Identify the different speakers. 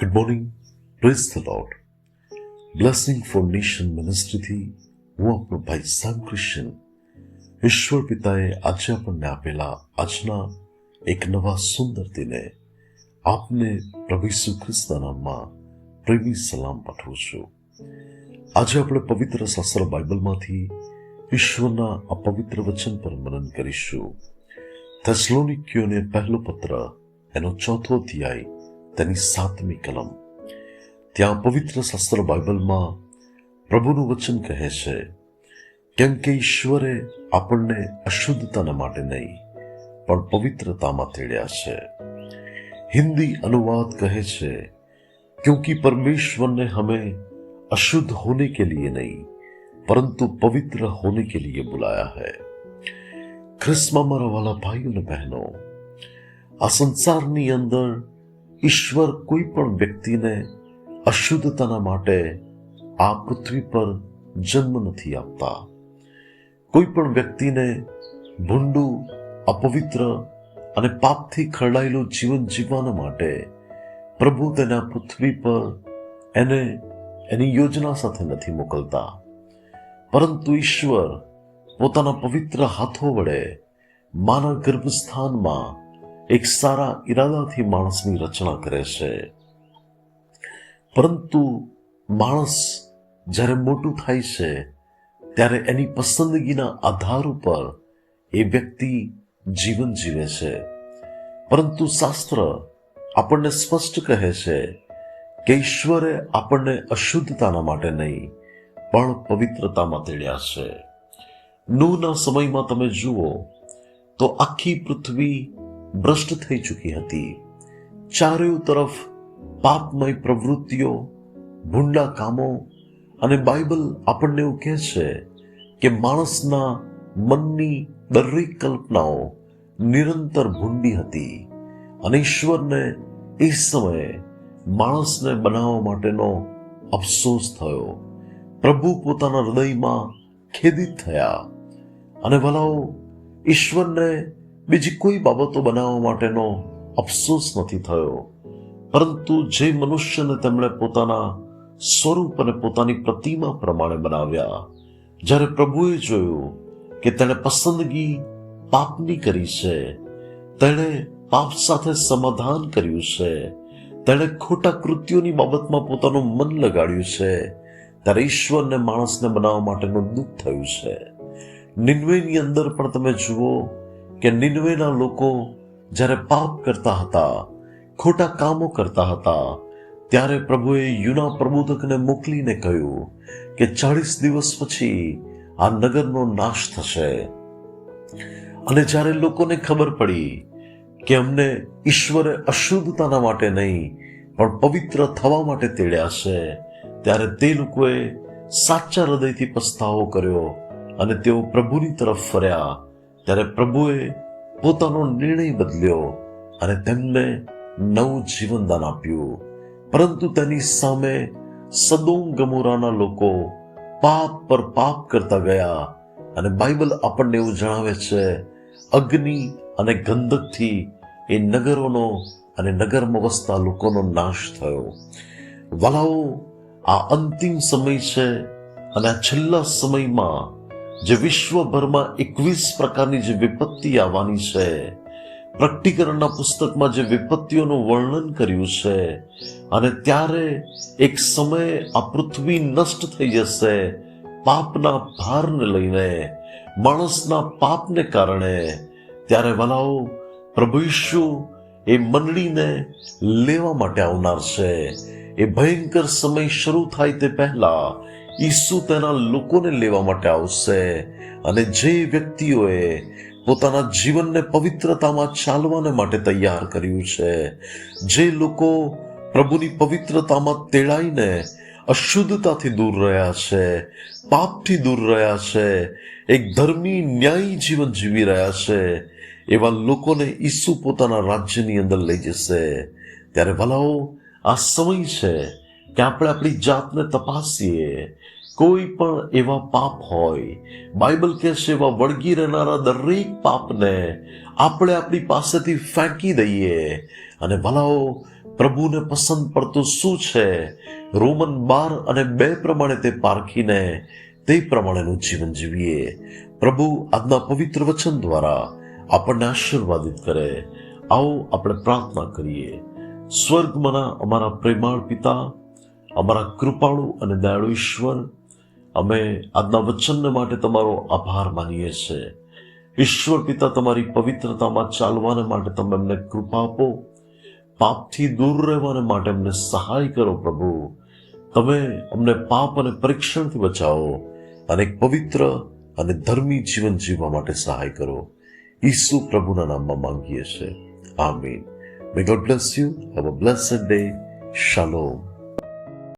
Speaker 1: Good morning praise the lord blessing for મિનિસ્ટ્રીથી હું આપણો ભાઈ સામ ક્રિશ્ચન ઈશ્વર પિતાએ આજે આપણને આપેલા આજના એક નવા સુંદર દિને આપને પ્રભુ ઈસુ ખ્રિસ્તના નામમાં પ્રેમી સલામ પાઠવું છું. આજે આપણે પવિત્ર શાસ્ત્ર બાઇબલમાંથી ઈશ્વરના આ પવિત્ર વચન પર મનન કરીશું. થેસલોનિકીઓને પહેલો પત્ર, એનો ચોથો અધ્યાય તેની સાતમી કલમ ત્યાં પવિત્ર શાસ્ત્ર બાઇબલમાં પ્રભુનું વચન કહે છે કેમ કે ઈશ્વરે આપણને અશુદ્ધતાના માટે નહીં પણ પવિત્રતામાં તેડ્યા છે हिंदी अनुवाद कहे छे क्योंकि परमेश्वर ने हमें अशुद्ध होने के लिए नहीं परंतु पवित्र होने के लिए बुलाया है ખ્રિસ્તમાં મારા વાલા ભાઈઓ અને બહેનો આ સંસારની અંદર ઈશ્વર કોઈ પણ વ્યક્તિને અશુદ્ધતાના માટે આ પૃથ્વી પર જન્મ નથી આપતા. કોઈ પણ વ્યક્તિને ભૂંડું, અપવિત્ર અને પાપથી ખરડાયેલું જીવન જીવવાના માટે પ્રભુ તેના પૃથ્વી પર એને એની યોજના સાથે નથી મોકલતા. પરંતુ ઈશ્વર પોતાના પવિત્ર હાથો વડે માનવ ગર્ભસ્થાનમાં એક સારા ઈરાદાથી માણસની રચના કરે છે. પરંતુ માણસ જ્યારે મોટું થાય છે, ત્યારે એની પસંદગીના આધાર ઉપર એ વ્યક્તિ જીવન જીવે છે. પરંતુ શાસ્ત્ર આપણને સ્પષ્ટ કહે છે કે ઈશ્વરે આપણને અશુદ્ધતાના માટે નહીં, પણ પવિત્રતામાં તેડ્યા છે. નૂના સમયમાં તમે જુઓ તો આખી પૃથ્વી ભ્રષ્ટ થઈ ચૂકી હતી. ચારેય તરફ પાપમય પ્રવૃત્તિઓ, ભૂંડા કામો અને બાઇબલ આપણને એવું કહે છે કે માણસના મનની દરેક કલ્પનાઓ નિરંતર ભૂંડી હતી અને ઈશ્વરને એ સમયે માણસને બનાવવા માટેનો અફસોસ થયો. પ્રભુ પોતાના હૃદયમાં ખેદિત થયા અને ભલાઓ ઈશ્વરને બીજી કોઈ બાબતો બનાવવા માટેનો અફસોસ નથી થયો. પરંતુ જે મનુષ્યને તેમણે પોતાના સ્વરૂપ અને પોતાની પ્રતિમા પ્રમાણે બનાવ્યા, જ્યારે પ્રભુએ જોયું કે તેણે પસંદગી પાપની કરી છે, તેણે પાપ સાથે સમાધાન કર્યું છે, તેણે ખોટા કૃત્યોની બાબતમાં પોતાનું મન લગાડ્યું છે, ત્યારે ઈશ્વરને માણસને બનાવવા માટેનું દુઃખ થયું છે. નિન્વેની અંદર પણ તમે જુઓ કે નિન્વેના લોકો જ્યારે પાપ કરતા હતા, ખોટા કામો કરતા હતા, ત્યારે પ્રભુએ યુના પ્રબોધકને મોકલીને કહ્યું કે ચાળીસ દિવસ પછી આ નગરનો નાશ થશે. અને જ્યારે લોકોને ખબર પડી કે અમને ઈશ્વરે અશુદ્ધતાના માટે નહીં, પણ પવિત્ર થવા માટે તેડ્યા છે, ત્યારે તે લોકોએ સાચા હૃદયથી પસ્તાવો કર્યો અને તેઓ પ્રભુની તરફ ફર્યા ત્યારે પ્રભુએ પોતાનો નિર્ણય બદલ્યો અને તેમને નવું જીવનદાન આપ્યું. પરંતુ તેની સામે સદોમ ગમોરાના લોકો પાપ પર પાપ કરતા ગયા અને બાઇબલ આપણને એવું જણાવે છે, અગ્નિ અને ગંધકથી એ નગરોનો અને નગરમાં વસતા લોકોનો નાશ થયો. વાલાઓ, આ અંતિમ સમય છે અને આ છેલ્લા સમયમાં જે વિશ્વભરમાં એકવીસ પ્રકારની જે વિપત્તિ આવવાની છે પ્રકટીકરણના પુસ્તકમાં જે વિપત્તિઓનું વર્ણન કર્યું છે, અને ત્યારે એક સમયે આ પૃથ્વી નષ્ટ થઈ જશે, પાપના ભારને લઈને, માણસના પાપને કારણે. ત્યારે વલાઓ, પ્રભુ ઈશુ એ મંડળીને લેવા માટે આવનાર છે. એ ભયંકર સમય શરૂ થાય તે પહેલા ઈસુ તેના લોકોને લેવા માટે આવશે અને જે વ્યક્તિઓએ પોતાના જીવનને પવિત્રતામાં ચાલવાને માટે તૈયાર કર્યું છે, જે લોકો પ્રભુની પવિત્રતામાં તેડાઈને અશુદ્ધતાથી દૂર રહ્યા છે, પાપથી દૂર રહ્યા છે, એક ધર્મી ન્યાયી જીવન જીવી રહ્યા છે, એવા લોકોને ઈસુ પોતાના રાજ્યની અંદર લઈ જશે. ત્યારે ભલાઓ, આ સમય છે કે આપણે આપણી જાતને તપાસીએ. કોઈ પણ એવા પાપ હોય, બાઇબલ કહેશે, એવા વળગી રહેનારા દરેક પાપને આપણે આપણી પાસેથી ફેંકી દઈએ. અને ભલાઓ, પ્રભુને પસંદ પડતું શું છે? રોમન બાર અને બે પ્રમાણે તે પારખીને તે પ્રમાણેનું જીવન જીવીએ. પ્રભુ આજના પવિત્ર વચન દ્વારા આપણને આશીર્વાદિત કરે. આવો આપણે પ્રાર્થના કરીએ. સ્વર્ગમાંના અમારા પ્રેમાળ પિતા અમારા કૃપાળુ અને દયાળુ ઈશ્વર, અમે આજના વચનને માટે તમારો આભાર માનીએ છીએ. ઈશ્વર પિતા, તમારી પવિત્રતામાં ચાલવાને માટે તમે અમને કૃપા આપો. પાપથી દૂર રહેવાને માટે અમને સહાય કરો પ્રભુ. તમે અમને પાપ અને પરીક્ષણથી બચાવો અને એક પવિત્ર અને ધર્મી જીવન જીવવા માટે સહાય કરો. ઈસુ પ્રભુના નામમાં માંગીએ છીએ. આમીન. May God bless you have a blessed day શાલોમ